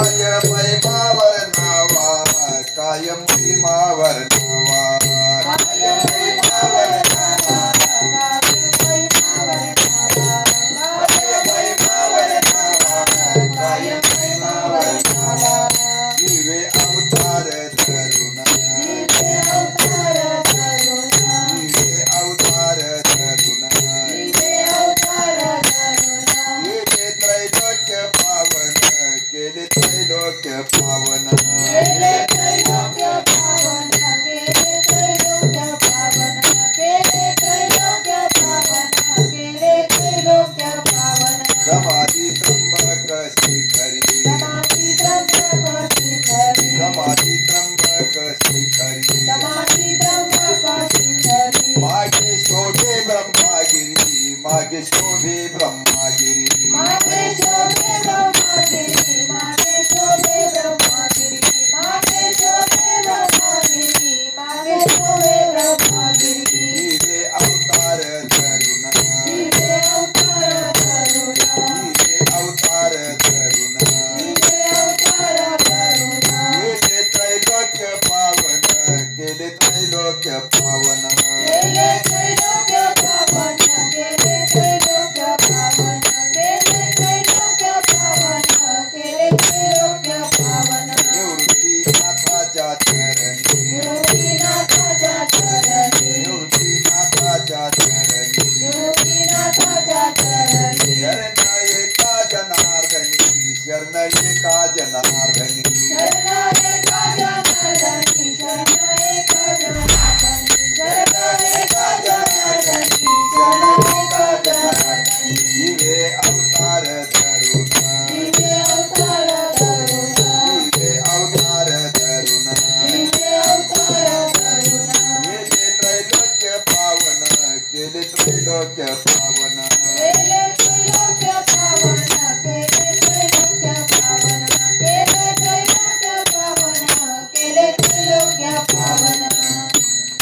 काय महिमावर नावा कायम भीमावर नावा पावन समाधी त्र्यंबक शिखरी समाधी त्र्यंबक शिखरी मागे शोभे ब्रह्मागिरी मागे शोभे ब्रह्मागिरी पावन निवृत्ती चरणी योगीनाथाच्या चरणी निवृत्ती योगीनाथाच्या चरणी शरण एका जनार्दनी Jagapavana.